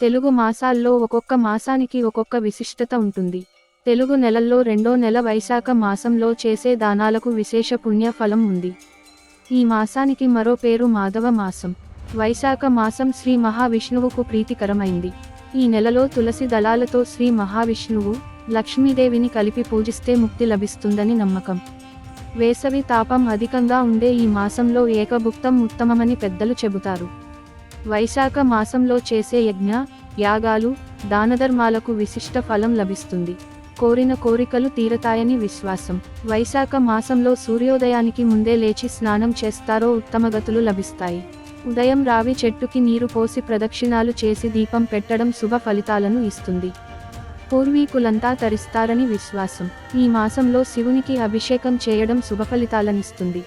తెలుగు మాసాల్లో ఒక్కొక్క మాసానికి ఒక్కొక్క విశిష్టత ఉంటుంది. తెలుగు నెలల్లో రెండో నెల వైశాఖ మాసంలో చేసే దానాలకు విశేష పుణ్య ఫలం ఉంది. ఈ మాసానికి మరో పేరు మాధవ మాసం. వైశాఖ మాసం శ్రీ మహావిష్ణువుకు ప్రీతికరమైంది. ఈ నెలలో తులసి దళాలతో శ్రీ మహావిష్ణువు లక్ష్మీదేవిని కలిపి పూజిస్తే ముక్తి లభిస్తుందని నమ్మకం. వేసవి తాపం అధికంగా ఉండే ఈ మాసంలో ఏకభుక్తం ఉత్తమమని పెద్దలు చెబుతారు. వైశాఖ మాసంలో చేసే యజ్ఞ యాగాలు దానధర్మాలకు విశిష్ట ఫలం లభిస్తుంది. కోరిన కోరికలు తీరతాయని విశ్వాసం. వైశాఖ మాసంలో సూర్యోదయానికి ముందే లేచి స్నానం చేస్తారో ఉత్తమగతులు లభిస్తాయి. ఉదయం రావి చెట్టుకి నీరు పోసి ప్రదక్షిణాలు చేసి దీపం పెట్టడం శుభ ఫలితాలను ఇస్తుంది. పూర్వీకులంతా తరిస్తారని విశ్వాసం. ఈ మాసంలో శివునికి అభిషేకం చేయడం శుభ ఫలితాలనిస్తుంది.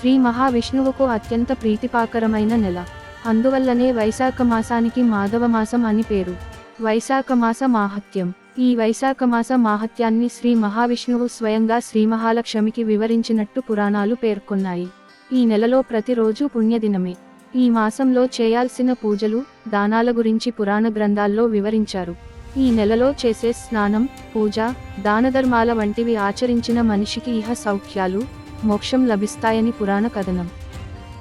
శ్రీ మహావిష్ణువుకు అత్యంత ప్రీతిపాకరమైన నెల. అందువల్లనే వైశాఖ మాసానికి మాధవ మాసం అని పేరు. వైశాఖ మాస మాహత్యం. ఈ వైశాఖ మాస మాహత్యాన్ని శ్రీ మహావిష్ణువు స్వయంగా శ్రీ మహాలక్ష్మికి వివరించినట్టు పురాణాలు పేర్కొన్నాయి. ఈ నెలలో ప్రతిరోజు పుణ్యదినమే. ఈ మాసంలో చేయాల్సిన పూజలు దానాల గురించి పురాణ గ్రంథాల్లో వివరించారు. ఈ నెలలో చేసే స్నానం పూజ దానధర్మాల వంటివి ఆచరించిన మనిషికి ఇహ సౌఖ్యాలు మోక్షం లభిస్తాయని పురాణ కథనం.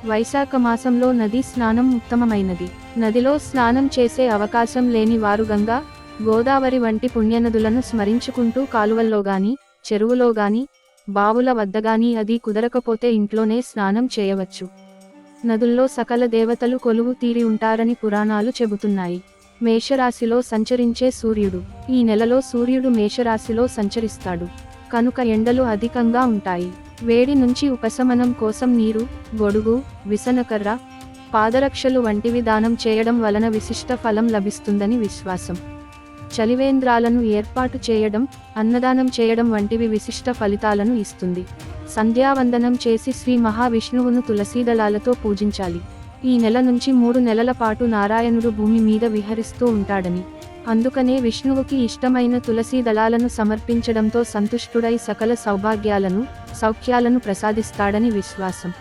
వైశాఖ మాసంలో నదీ స్నానం ఉత్తమమైనది. నదిలో స్నానం చేసే అవకాశం లేని వారు గంగా గోదావరి వంటి పుణ్యనదులను స్మరించుకుంటూ కాలువల్లో గాని చెరువులో గాని బావుల వద్ద గాని అది కుదరకపోతే ఇంట్లోనే స్నానం చేయవచ్చు. నదుల్లో సకల దేవతలు కొలువు తీరి ఉంటారని పురాణాలు చెబుతున్నాయి. మేషరాశిలో సంచరించే సూర్యుడు. ఈ నెలలో సూర్యుడు మేషరాశిలో సంచరిస్తాడు. కనుక ఎండలు అధికంగా ఉంటాయి. వేడి నుంచి ఉపశమనం కోసం నీరు గొడుగు విసనకర్ర పాదరక్షలు వంటివి దానం చేయడం వలన విశిష్ట ఫలం లభిస్తుందని విశ్వాసం. చలివేంద్రాలను ఏర్పాటు చేయడం అన్నదానం చేయడం వంటివి విశిష్ట ఫలితాలను ఇస్తుంది. సంధ్యావందనం చేసి శ్రీ మహావిష్ణువును తులసీదళాలతో పూజించాలి. ఈ నెల నుంచి మూడు నెలల పాటు నారాయణుడు భూమి మీద విహరిస్తూ ఉంటాడని. అందుకనే విష్ణువుకి ఇష్టమైన తులసీ దళాలను సమర్పించడంతో సంతుష్టుడై సకల సౌభాగ్యాలను సౌఖ్యాలను ప్రసాదిస్తాడని విశ్వాసం.